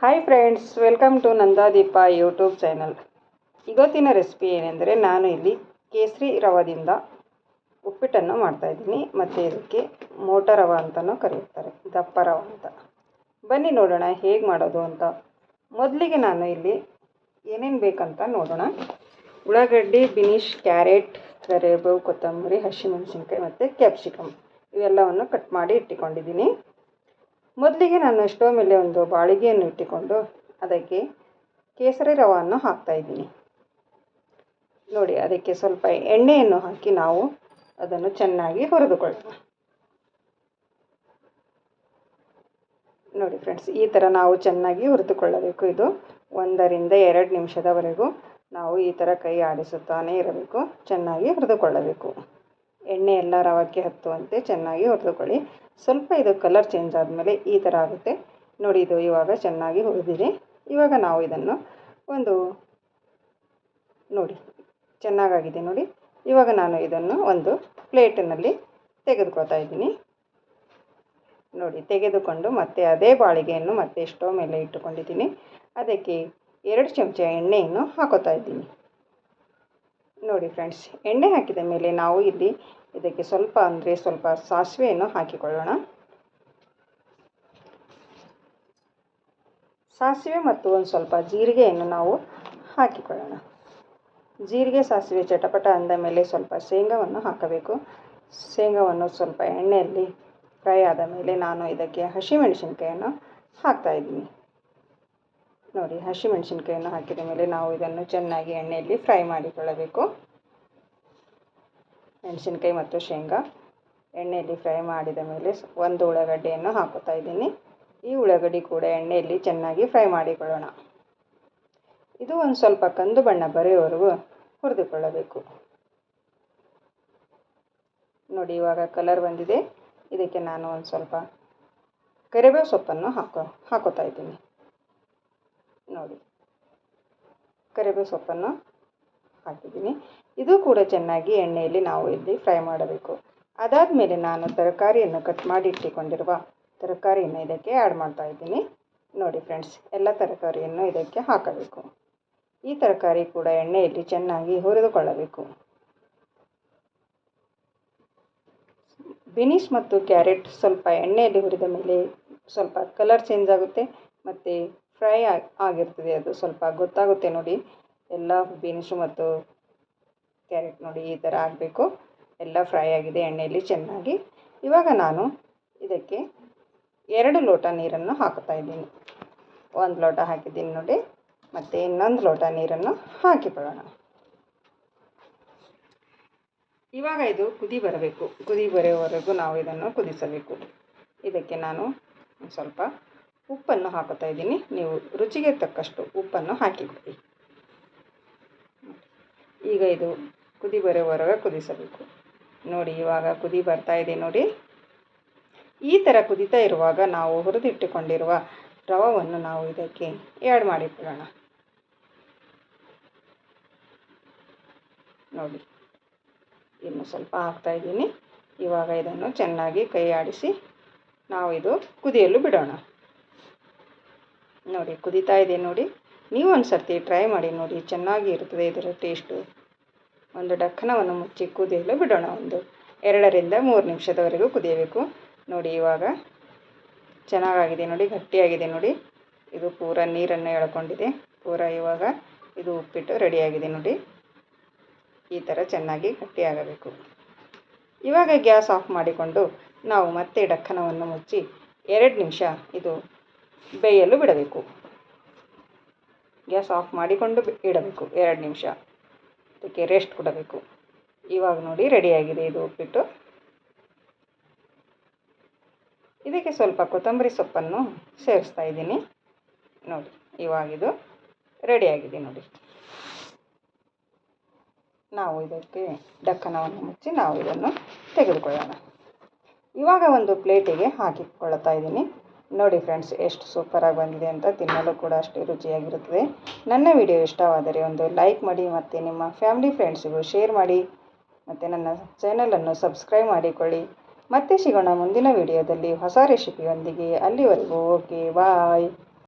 Hi friends welcome to Nandadeepa YouTube channel ಇವತ್ತಿನ recipe ಏನೆಂದರೆ ನಾನು ಇಲ್ಲಿ ಕೇಸರಿ ರವದಿಂದ ಉಪ್ಪಿಟ್ಟನ್ನು ಮಾಡ್ತಾಯಿದ್ದೀನಿ ಮತ್ತು ಇದಕ್ಕೆ ಮೋಟ ರವ ಅಂತಲೂ ಕರೆಯುತ್ತಾರೆ. ದಪ್ಪ ರವ ಅಂತ. ಬನ್ನಿ ನೋಡೋಣ ಹೇಗೆ ಮಾಡೋದು ಅಂತ. ಮೊದಲಿಗೆ ನಾನು ಇಲ್ಲಿ ಏನೇನು ಬೇಕಂತ ನೋಡೋಣ. ಉಳ್ಳಾಗಡ್ಡಿ, ಬಿನಿಶ್, ಕ್ಯಾರೆಟ್, ಕರಿಬೇವು, ಕೊತ್ತಂಬರಿ, ಹಸಿಮೆಣಸಿನ್ಕಾಯಿ ಮತ್ತು ಕ್ಯಾಪ್ಸಿಕಮ್. ಇವೆಲ್ಲವನ್ನು ಕಟ್ ಮಾಡಿ ಇಟ್ಟುಕೊಂಡಿದ್ದೀನಿ. ಮೊದಲಿಗೆ ನಾನು ಸ್ಟೋವ್ ಮೇಲೆ ಒಂದು ಬಾಳಿಗೆಯನ್ನು ಇಟ್ಟುಕೊಂಡು ಅದಕ್ಕೆ ಕೇಸರಿ ರವನ್ನು ಹಾಕ್ತಾಯಿದ್ದೀನಿ ನೋಡಿ, ಅದಕ್ಕೆ ಸ್ವಲ್ಪ ಎಣ್ಣೆಯನ್ನು ಹಾಕಿ ನಾವು ಅದನ್ನು ಚೆನ್ನಾಗಿ ಹುರಿದುಕೊಳ್ಳೋಣ. ನೋಡಿ ಫ್ರೆಂಡ್ಸ್ ಈ ಥರ ನಾವು ಚೆನ್ನಾಗಿ ಹುರಿದುಕೊಳ್ಳಬೇಕು. ಇದು ಒಂದರಿಂದ ಎರಡು ನಿಮಿಷದವರೆಗೂ ನಾವು ಈ ಥರ ಕೈ ಆಡಿಸುತ್ತಾನೇ ಇರಬೇಕು, ಚೆನ್ನಾಗಿ ಹುರಿದುಕೊಳ್ಳಬೇಕು. ಎಣ್ಣೆ ಎಲ್ಲ ರವಕ್ಕೆ ಹತ್ತುವಂತೆ ಚೆನ್ನಾಗಿ ಹುರಿದುಕೊಳ್ಳಿ. ಸ್ವಲ್ಪ ಇದು ಕಲರ್ ಚೇಂಜ್ ಆದಮೇಲೆ ಈ ಥರ ಆಗುತ್ತೆ. ನೋಡಿ ಇದು ಇವಾಗ ಚೆನ್ನಾಗಿ ಹುರಿದಿದೆ. ಇವಾಗ ನಾವು ಇದನ್ನು ಒಂದು ನೋಡಿ, ಚೆನ್ನಾಗಾಗಿದೆ ನೋಡಿ. ಇವಾಗ ನಾನು ಇದನ್ನು ಒಂದು ಪ್ಲೇಟಿನಲ್ಲಿ ತೆಗೆದುಕೊಳ್ತಾ ಇದ್ದೀನಿ. ನೋಡಿ, ತೆಗೆದುಕೊಂಡು ಮತ್ತೆ ಅದೇ ಬಾಳಿಗೆಯನ್ನು ಮತ್ತೆ ಸ್ಟೋವ್ ಮೇಲೆ ಇಟ್ಟುಕೊಂಡಿದ್ದೀನಿ. ಅದಕ್ಕೆ ಎರಡು ಚಮಚ ಎಣ್ಣೆಯನ್ನು ಹಾಕೋತಾ ಇದ್ದೀನಿ. ನೋಡಿ ಫ್ರೆಂಡ್ಸ್, ಎಣ್ಣೆ ಹಾಕಿದ ಮೇಲೆ ನಾವು ಇಲ್ಲಿ ಇದಕ್ಕೆ ಸ್ವಲ್ಪ ಅಂದರೆ ಸ್ವಲ್ಪ ಸಾಸಿವೆಯನ್ನು ಹಾಕಿಕೊಳ್ಳೋಣ. ಸಾಸಿವೆ ಮತ್ತು ಒಂದು ಸ್ವಲ್ಪ ಜೀರಿಗೆಯನ್ನು ನಾವು ಹಾಕಿಕೊಳ್ಳೋಣ. ಜೀರಿಗೆ, ಸಾಸಿವೆ ಚಟಪಟ ಅಂದ ಮೇಲೆ ಸ್ವಲ್ಪ ಶೇಂಗಾವನ್ನು ಹಾಕಬೇಕು. ಶೇಂಗಾವನ್ನು ಸ್ವಲ್ಪ ಎಣ್ಣೆಯಲ್ಲಿ ಫ್ರೈ ಆದ ಮೇಲೆ ನಾನು ಇದಕ್ಕೆ ಹಸಿಮೆಣಸಿನ್ಕಾಯನ್ನು ಹಾಕ್ತಾಯಿದ್ದೀನಿ ನೋಡಿ ಹಸಿಮೆಣಸಿನ್ಕಾಯನ್ನು ಹಾಕಿದ ಮೇಲೆ ನಾವು ಇದನ್ನು ಚೆನ್ನಾಗಿ ಎಣ್ಣೆಯಲ್ಲಿ ಫ್ರೈ ಮಾಡಿಕೊಳ್ಳಬೇಕು. ಮೆಣಸಿನ್ಕಾಯಿ ಮತ್ತು ಶೇಂಗಾ ಎಣ್ಣೆಯಲ್ಲಿ ಫ್ರೈ ಮಾಡಿದ ಮೇಲೆ ಒಂದು ಉಳ್ಳಾಗಡ್ಡೆಯನ್ನು ಹಾಕುತ್ತಾ ಇದ್ದೀನಿ. ಈ ಉಳ್ಳಾಗಡ್ಡಿ ಕೂಡ ಎಣ್ಣೆಯಲ್ಲಿ ಚೆನ್ನಾಗಿ ಫ್ರೈ ಮಾಡಿಕೊಳ್ಳೋಣ. ಇದು ಒಂದು ಸ್ವಲ್ಪ ಕಂದು ಬಣ್ಣ ಬರೆಯುವವರೆಗೂ ಹುರಿದುಕೊಳ್ಳಬೇಕು. ನೋಡಿ, ಇವಾಗ ಕಲರ್ ಬಂದಿದೆ. ಇದಕ್ಕೆ ನಾನು ಒಂದು ಸ್ವಲ್ಪ ಕರಿಬೇವು ಸೊಪ್ಪನ್ನು ಹಾಕೋ, ಹಾಕೋತಾ ಇದ್ದೀನಿ. ನೋಡಿ. ಕರಿಬೇವು ಸೊಪ್ಪನ್ನು ಹಾಕಿದ್ದೀನಿ. ಇದು ಕೂಡ ಚೆನ್ನಾಗಿ ಎಣ್ಣೆಯಲ್ಲಿ ನಾವು ಇಲ್ಲಿ ಫ್ರೈ ಮಾಡಬೇಕು. ಅದಾದ ಮೇಲೆ ನಾನು ತರಕಾರಿಯನ್ನು ಕಟ್ ಮಾಡಿ ಇಟ್ಟುಕೊಂಡಿರುವ ತರಕಾರಿಯನ್ನು ಇದಕ್ಕೆ ಆ್ಯಡ್ ಮಾಡ್ತಾ ಇದ್ದೀನಿ. ನೋಡಿ ಫ್ರೆಂಡ್ಸ್ ಎಲ್ಲ ತರಕಾರಿಯನ್ನು ಇದಕ್ಕೆ ಹಾಕಬೇಕು. ಈ ತರಕಾರಿ ಕೂಡ ಎಣ್ಣೆಯಲ್ಲಿ ಚೆನ್ನಾಗಿ ಹುರಿದುಕೊಳ್ಳಬೇಕು. ಬಿನಿಸ್ ಮತ್ತು ಕ್ಯಾರೆಟ್ ಸ್ವಲ್ಪ ಎಣ್ಣೆಯಲ್ಲಿ ಹುರಿದ ಮೇಲೆ ಸ್ವಲ್ಪ ಕಲರ್ ಚೇಂಜ್ ಆಗುತ್ತೆ. ಮತ್ತು ಫ್ರೈ ಆಗಿರ್ತದೆ ಅದು ಸ್ವಲ್ಪ ಗೊತ್ತಾಗುತ್ತೆ ನೋಡಿ. ಎಲ್ಲ ಬೀನ್ಸು ಮತ್ತು ಕ್ಯಾರೆಟ್ ನೋಡಿ ಈ ಥರ ಆಗಬೇಕು. ಎಲ್ಲ ಫ್ರೈ ಆಗಿದೆ ಎಣ್ಣೆಯಲ್ಲಿ ಚೆನ್ನಾಗಿ. ಇವಾಗ ನಾನು ಇದಕ್ಕೆ ಎರಡು ಲೋಟ ನೀರನ್ನು ಹಾಕ್ತಾ ಇದ್ದೀನಿ. ಒಂದು ಲೋಟ ಹಾಕಿದ್ದೀನಿ ನೋಡಿ. ಮತ್ತು ಇನ್ನೊಂದು ಲೋಟ ನೀರನ್ನು ಹಾಕಿಕೊಳ್ಳೋಣ. ಇವಾಗ ಇದು ಕುದಿ ಬರಬೇಕು. ಕುದಿ ಬರೋವರೆಗೂ ನಾವು ಇದನ್ನು ಕುದಿಸಬೇಕು. ಇದಕ್ಕೆ ನಾನು ಸ್ವಲ್ಪ ಉಪ್ಪನ್ನು ಹಾಕುತ್ತಾ ಇದ್ದೀನಿ. ನೀವು ರುಚಿಗೆ ತಕ್ಕಷ್ಟು ಉಪ್ಪನ್ನು ಹಾಕಿಕೊಳ್ಳಿ ಈಗ ಇದು ಕುದಿ ಬರೋವರೆಗೆ ಕುದಿಸಬೇಕು. ನೋಡಿ, ಇವಾಗ ಕುದಿ ಬರ್ತಾ ಇದೆ ನೋಡಿ. ಈ ಥರ ಕುದಿತಾ ಇರುವಾಗ ನಾವು ಹುರಿದಿಟ್ಟುಕೊಂಡಿರುವ ರವವನ್ನು ನಾವು ಇದಕ್ಕೆ ಆ್ಯಡ್ ಮಾಡಿಕೊಳ್ಳೋಣ. ನೋಡಿ, ಇನ್ನು ಸ್ವಲ್ಪ ಹಾಕ್ತಾ ಇದ್ದೀನಿ. ಇವಾಗ ಇದನ್ನು ಚೆನ್ನಾಗಿ ಕೈ ಆಡಿಸಿ ನಾವು ಇದು ಕುದಿಯಲು ಬಿಡೋಣ. ನೋಡಿ, ಕುದೀತಾ ಇದೆ ನೋಡಿ. ನೀವು ಒಂದು ಸರ್ತಿ ಟ್ರೈ ಮಾಡಿ ನೋಡಿ, ಚೆನ್ನಾಗಿ ಇರ್ತದೆ ಇದರ ಟೇಸ್ಟು ಒಂದು ಡಕ್ಕನವನ್ನು ಮುಚ್ಚಿ ಕುದಿಯಲು ಬಿಡೋಣ ಒಂದು ಎರಡರಿಂದ ಮೂರು ನಿಮಿಷದವರೆಗೂ ಕುದಿಯಬೇಕು. ನೋಡಿ, ಇವಾಗ ಚೆನ್ನಾಗಾಗಿದೆ ನೋಡಿ, ಗಟ್ಟಿಯಾಗಿದೆ ನೋಡಿ. ಇದು ಪೂರ ನೀರನ್ನು ಎಳ್ಕೊಂಡಿದೆ. ಪೂರ ಇವಾಗ ಇದು ಉಪ್ಪಿಟ್ಟು ರೆಡಿಯಾಗಿದೆ ನೋಡಿ. ಈ ಥರ ಚೆನ್ನಾಗಿ ಗಟ್ಟಿಯಾಗಬೇಕು. ಇವಾಗ ಗ್ಯಾಸ್ ಆಫ್ ಮಾಡಿಕೊಂಡು ನಾವು ಮತ್ತೆ ಡಕ್ಕನವನ್ನು ಮುಚ್ಚಿ ಎರಡು ನಿಮಿಷ ಇದು ಬೇಯಲು ಬಿಡಬೇಕು. ಗ್ಯಾಸ್ ಆಫ್ ಮಾಡಿಕೊಂಡು ಇಡಬೇಕು. ಎರಡು ನಿಮಿಷ. ಅದಕ್ಕೆ ರೆಸ್ಟ್ ಕೊಡಬೇಕು. ಇವಾಗ ನೋಡಿ ರೆಡಿಯಾಗಿದೆ ಇದು ಉಪ್ಪಿಟ್ಟು. ಇದಕ್ಕೆ ಸ್ವಲ್ಪ ಕೊತ್ತಂಬರಿ ಸೊಪ್ಪನ್ನು ಸೇರಿಸ್ತಾ ಇದ್ದೀನಿ. ನೋಡಿ ಇವಾಗಿದು ರೆಡಿಯಾಗಿದೆ ನೋಡಿ. ನಾವು ಇದಕ್ಕೆ ಡಕ್ಕನವನ್ನು ಮುಚ್ಚಿ ನಾವು ಇದನ್ನು ತೆಗೆದುಕೊಳ್ಳೋಣ. ಇವಾಗ ಒಂದು ಪ್ಲೇಟಿಗೆ ಹಾಕಿಕೊಳ್ಳುತ್ತಾ ಇದ್ದೀನಿ. ನೋಡಿ ಫ್ರೆಂಡ್ಸ್ ಎಷ್ಟು ಸೂಪರಾಗಿ ಬಂದಿದೆ ಅಂತ ತಿನ್ನಲು ಕೂಡ ಅಷ್ಟೇ ರುಚಿಯಾಗಿರುತ್ತದೆ. ನನ್ನ ವಿಡಿಯೋ ಇಷ್ಟವಾದರೆ ಒಂದು ಲೈಕ್ ಮಾಡಿ ಮತ್ತು ನಿಮ್ಮ ಫ್ಯಾಮಿಲಿ ಫ್ರೆಂಡ್ಸಿಗೂ ಶೇರ್ ಮಾಡಿ ಮತ್ತು ನನ್ನ ಚಾನಲನ್ನು ಸಬ್ಸ್ಕ್ರೈಬ್ ಮಾಡಿಕೊಳ್ಳಿ. ಮತ್ತೆ ಸಿಗೋಣ ಮುಂದಿನ ವಿಡಿಯೋದಲ್ಲಿ ಹೊಸ ರೆಸಿಪಿಯೊಂದಿಗೆ ಅಲ್ಲಿವರೆಗೂ ಓಕೆ ಬಾಯ್